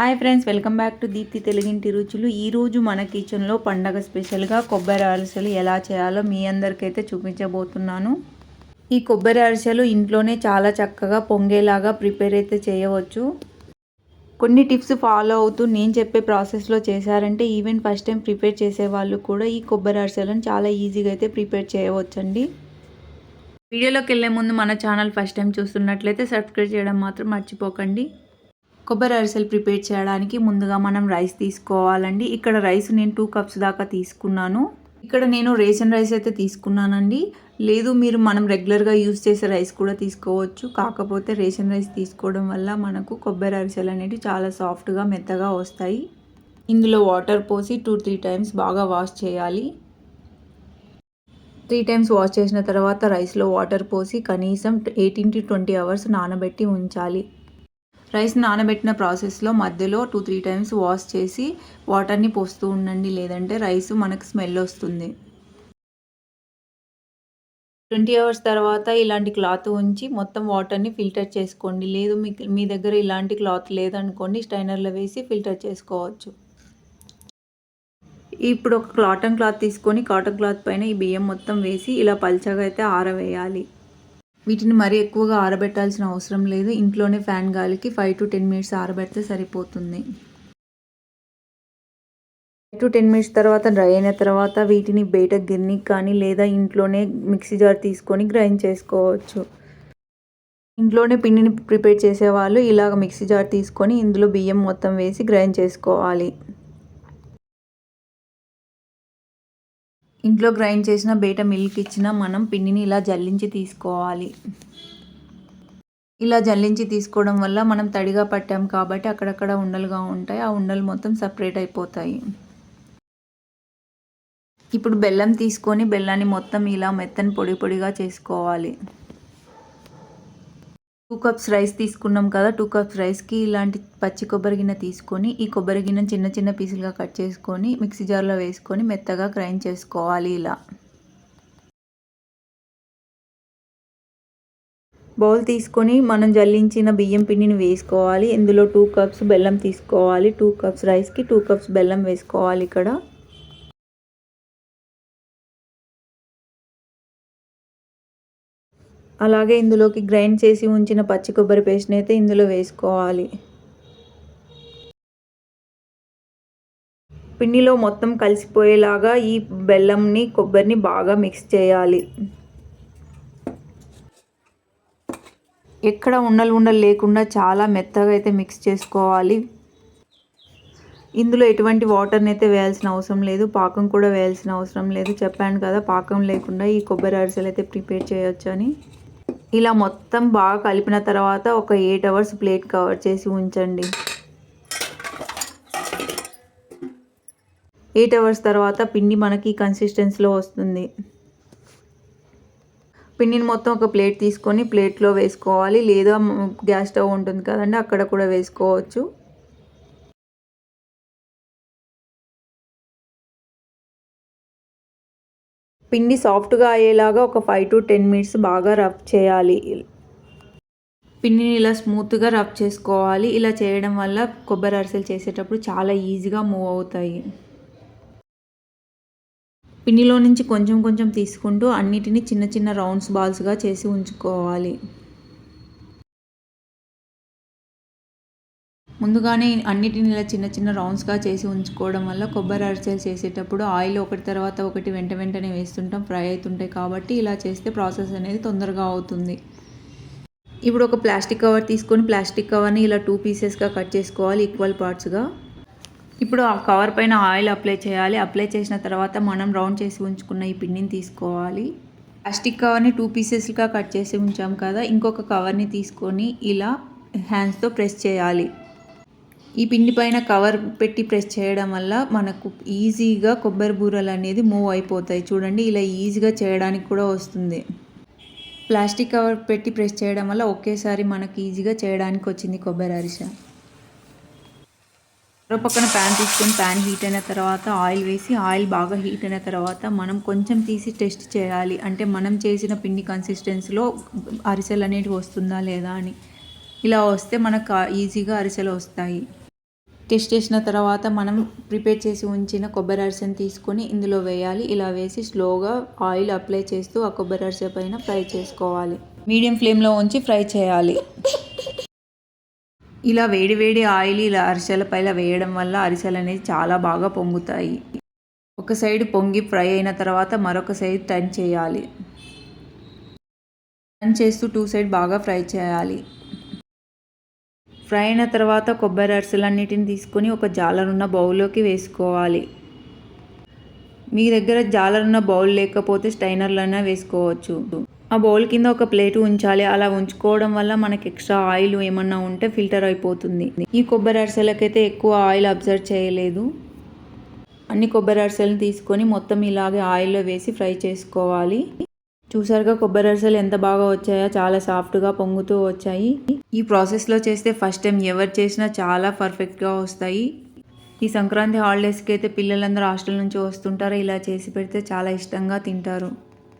Hi friends welcome back to Deepti తెలుగింటి రుచులు. ఈరోజు మన కిచెన్లో పండగ స్పెషల్గా కొబ్బరి అరిసెలు ఎలా చేయాలో మీ అందరికైతే చూపించబోతున్నాను. ఈ కొబ్బరి అరిసెలు ఇంట్లోనే చాలా చక్కగా పొంగేలాగా ప్రిపేర్ అయితే చేయవచ్చు. కొన్ని టిప్స్ ఫాలో అవుతూ నేను చెప్పే ప్రాసెస్లో చేశారంటే ఈవెన్ ఫస్ట్ టైం ప్రిపేర్ చేసే వాళ్ళు కూడా ఈ కొబ్బరి అరిసెలను చాలా ఈజీగా అయితే ప్రిపేర్ చేయవచ్చండి. వీడియోలోకి వెళ్ళే ముందు మన ఛానల్ ఫస్ట్ టైం చూస్తున్నట్లయితే సబ్స్క్రైబ్ చేయడం మాత్రం మర్చిపోకండి. కొబ్బరి అరిసెలు ప్రిపేర్ చేయడానికి ముందుగా మనం రైస్ తీసుకోవాలండి. ఇక్కడ రైస్ నేను టూ కప్స్ దాకా తీసుకున్నాను. ఇక్కడ నేను రేషన్ రైస్ అయితే తీసుకున్నానండి. లేదు మీరు మనం రెగ్యులర్గా యూజ్ చేసే రైస్ కూడా తీసుకోవచ్చు. కాకపోతే రేషన్ రైస్ తీసుకోవడం వల్ల మనకు కొబ్బరి అరిసెలు అనేవి చాలా సాఫ్ట్గా మెత్తగా వస్తాయి. ఇందులో వాటర్ పోసి టూ త్రీ టైమ్స్ బాగా వాష్ చేయాలి. త్రీ టైమ్స్ వాష్ చేసిన తర్వాత రైస్లో వాటర్ పోసి కనీసం ఎయిటీన్ టు ట్వంటీ అవర్స్ నానబెట్టి ఉంచాలి. రైస్ నానబెట్టిన ప్రాసెస్లో మధ్యలో టూ త్రీ టైమ్స్ వాష్ చేసి వాటర్ని పోస్తూ ఉండండి. లేదంటే రైస్ మనకు స్మెల్ వస్తుంది. ట్వంటీ అవర్స్ తర్వాత ఇలాంటి క్లాత్ ఉంచి మొత్తం వాటర్ని ఫిల్టర్ చేసుకోండి. లేదు మీ మీ దగ్గర ఇలాంటి క్లాత్ లేదనుకోండి స్టైనర్లో వేసి ఫిల్టర్ చేసుకోవచ్చు. ఇప్పుడు ఒక కాటన్ క్లాత్ తీసుకొని కాటన్ క్లాత్ పైన ఈ బియ్యం మొత్తం వేసి ఇలా పల్చగా అయితే ఆరవేయాలి. వీటిని మరీ ఎక్కువగా ఆరబెట్టాల్సిన అవసరం లేదు. ఇంట్లోనే ఫ్యాన్ గాలికి ఫైవ్ టు టెన్ మినిట్స్ ఆరబెడితే సరిపోతుంది. ఫైవ్ టు టెన్ మినిట్స్ తర్వాత డ్రై అయిన తర్వాత వీటిని బయట గిర్ని కానీ లేదా ఇంట్లోనే మిక్సీ జార్ తీసుకొని గ్రైండ్ చేసుకోవచ్చు. ఇంట్లోనే పిండిని ప్రిపేర్ చేసేవాళ్ళు ఇలాగ మిక్సీ జార్ తీసుకొని ఇందులో బియ్యం మొత్తం వేసి గ్రైండ్ చేసుకోవాలి. ఇంట్లో గ్రైండ్ చేసిన బయట మిల్క్ ఇచ్చిన మనం పిండిని ఇలా జల్లించి తీసుకోవాలి. ఇలా జల్లించి తీసుకోవడం వల్ల మనం తడిగా పట్టాం కాబట్టి అక్కడక్కడ ఉండలుగా ఉంటాయి. ఆ ఉండలు మొత్తం సపరేట్ అయిపోతాయి. ఇప్పుడు బెల్లం తీసుకొని బెల్లాన్ని మొత్తం ఇలా మెత్తని పొడి పొడిగా చేసుకోవాలి. టూ కప్స్ రైస్ తీసుకున్నాం కదా టూ కప్స్ రైస్కి ఇలాంటి పచ్చి కొబ్బరి గిన్నె తీసుకొని ఈ కొబ్బరి గిన్నె చిన్న చిన్న పీసులుగా కట్ చేసుకొని మిక్సీ జార్లో వేసుకొని మెత్తగా గ్రైండ్ చేసుకోవాలి ఇలా. బౌల్ తీసుకొని మనం జల్లించిన బియ్యం పిండిని వేసుకోవాలి. ఇందులో టూ కప్స్ బెల్లం తీసుకోవాలి. టూ కప్స్ రైస్కి టూ కప్స్ బెల్లం వేసుకోవాలి ఇక్కడ. అలాగే ఇందులోకి గ్రైండ్ చేసి ఉంచిన పచ్చి కొబ్బరి పేస్ట్ని అయితే ఇందులో వేసుకోవాలి. పిండిలో మొత్తం కలిసిపోయేలాగా ఈ బెల్లంని కొబ్బరిని బాగా మిక్స్ చేయాలి. ఎక్కడ ఉండలు ఉండలు లేకుండా చాలా మెత్తగా అయితే మిక్స్ చేసుకోవాలి. ఇందులో ఎటువంటి వాటర్ని అయితే వేయాల్సిన అవసరం లేదు. పాకం కూడా వేయాల్సిన అవసరం లేదు. చెప్పాను కదా పాకం లేకుండా ఈ కొబ్బరి అరిసెలు అయితే ప్రిపేర్ చేయొచ్చు అని ఇలా మొత్తం బాగా కలిపిన తర్వాత ఒక ఎయిట్ అవర్స్ ప్లేట్ కవర్ చేసి ఉంచండి. ఎయిట్ అవర్స్ తర్వాత పిండి మనకి కన్సిస్టెన్సీలో వస్తుంది. పిండిని మొత్తం ఒక ప్లేట్ తీసుకొని ప్లేట్లో వేసుకోవాలి. లేదా గ్యాస్ స్టవ్ ఉంటుంది కదండి అక్కడ కూడా వేసుకోవచ్చు. పిండి సాఫ్ట్గా అయ్యేలాగా ఒక ఫైవ్ టు టెన్ మినిట్స్ బాగా రఫ్ చేయాలి. పిండిని ఇలా స్మూత్గా రఫ్ చేసుకోవాలి. ఇలా చేయడం వల్ల కొబ్బరి అరిసెలు చేసేటప్పుడు చాలా ఈజీగా మూవ్ అవుతాయి. పిండిలో నుంచి కొంచెం కొంచెం తీసుకుంటూ అన్నిటిని చిన్న చిన్న రౌండ్స్ బాల్స్గా చేసి ఉంచుకోవాలి. ముందుగానే అన్నిటిని ఇలా చిన్న చిన్న రౌండ్స్గా చేసి ఉంచుకోవడం వల్ల కొబ్బరి అరిసెలు చేసేటప్పుడు ఆయిల్ ఒకటి తర్వాత ఒకటి వెంట వెంటనే వేస్తుంటాం ఫ్రై అవుతుంటాయి కాబట్టి ఇలా చేస్తే ప్రాసెస్ అనేది తొందరగా అవుతుంది. ఇప్పుడు ఒక ప్లాస్టిక్ కవర్ తీసుకొని ప్లాస్టిక్ కవర్ని ఇలా టూ పీసెస్గా కట్ చేసుకోవాలి ఈక్వల్ పార్ట్స్గా. ఇప్పుడు ఆ కవర్ పైన ఆయిల్ అప్లై చేయాలి. అప్లై చేసిన తర్వాత మనం రౌండ్ చేసి ఉంచుకున్న ఈ పిండిని తీసుకోవాలి. ప్లాస్టిక్ కవర్ని టూ పీసెస్గా కట్ చేసి ఉంచాం కదా ఇంకొక కవర్ని తీసుకొని ఇలా హ్యాండ్స్తో ప్రెస్ చేయాలి. ఈ పిండి పైన కవర్ పెట్టి ప్రెస్ చేయడం వల్ల మనకు ఈజీగా కొబ్బరి బూరలు అనేది మూవ్ అయిపోతాయి. చూడండి ఇలా ఈజీగా చేయడానికి కూడా వస్తుంది. ప్లాస్టిక్ కవర్ పెట్టి ప్రెస్ చేయడం వల్ల ఒకేసారి మనకు ఈజీగా చేయడానికి వచ్చింది కొబ్బరి అరిస. మరో పక్కన ప్యాన్ తీసుకొని ప్యాన్ హీట్ అయిన తర్వాత ఆయిల్ వేసి ఆయిల్ బాగా హీట్ అయిన తర్వాత మనం కొంచెం తీసి టెస్ట్ చేయాలి. అంటే మనం చేసిన పిండి కన్సిస్టెన్సీలో అరిసెలు అనేవి వస్తుందా లేదా అని. ఇలా వస్తే మనకు ఈజీగా అరిసెలు వస్తాయి. టెస్ట్ చేసిన తర్వాత మనం ప్రిపేర్ చేసి ఉంచిన కొబ్బరి అరిసెని తీసుకొని ఇందులో వేయాలి. ఇలా వేసి స్లోగా ఆయిల్ అప్లై చేస్తూ ఆ కొబ్బరి అరిసె పైన ఫ్రై చేసుకోవాలి. మీడియం ఫ్లేమ్లో ఉంచి ఫ్రై చేయాలి. ఇలా వేడి వేడి ఆయిల్ ఇలా అరిసెల పైన వేయడం వల్ల అరిసెలు అనేది చాలా బాగా పొంగుతాయి. ఒక సైడ్ పొంగి ఫ్రై అయిన తర్వాత మరొక సైడ్ టర్న్ చేయాలి. టర్న్ చేస్తూ టూ సైడ్ బాగా ఫ్రై చేయాలి. ఫ్రై అయిన తర్వాత కొబ్బరి అరిసెలన్నిటిని తీసుకొని ఒక జాలరున్న బౌల్లోకి వేసుకోవాలి. మీ దగ్గర జాలరున్న బౌల్ లేకపోతే స్టైనర్లైనా వేసుకోవచ్చు. ఆ బౌల్ కింద ఒక ప్లేట్ ఉంచాలి. అలా ఉంచుకోవడం వల్ల మనకి ఎక్స్ట్రా ఆయిల్ ఏమన్నా ఉంటే ఫిల్టర్ అయిపోతుంది. ఈ కొబ్బరి అరిసెలకైతే ఎక్కువ ఆయిల్ అబ్జర్వ్ చేయలేదు. అన్ని కొబ్బరి అరిసెలను తీసుకొని మొత్తం ఇలాగే ఆయిల్లో వేసి ఫ్రై చేసుకోవాలి. చూసారుగా కొబ్బరి అరిసెలు ఎంత బాగా వచ్చాయో చాలా సాఫ్ట్గా పొంగుతూ వచ్చాయి. ఈ ప్రాసెస్లో చేస్తే ఫస్ట్ టైం ఎవరు చేసినా చాలా పర్ఫెక్ట్గా వస్తాయి. ఈ సంక్రాంతి హాలిడేస్కి అయితే పిల్లలందరూ హాస్టల్ నుంచి వస్తుంటారు ఇలా చేసి పెడితే చాలా ఇష్టంగా తింటారు.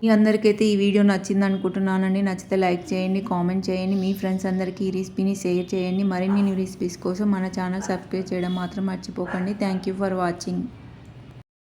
మీ అందరికైతే ఈ వీడియో నచ్చింది అనుకుంటున్నానండి నచ్చితే లైక్ చేయండి కామెంట్ చేయండి. మీ ఫ్రెండ్స్ అందరికీ ఈ రెసిపీని షేర్ చేయండి. మరిన్ని న్యూ రెసిపీస్ కోసం మన ఛానల్ సబ్స్క్రైబ్ చేయడం మాత్రం మర్చిపోకండి. Thank you for watching.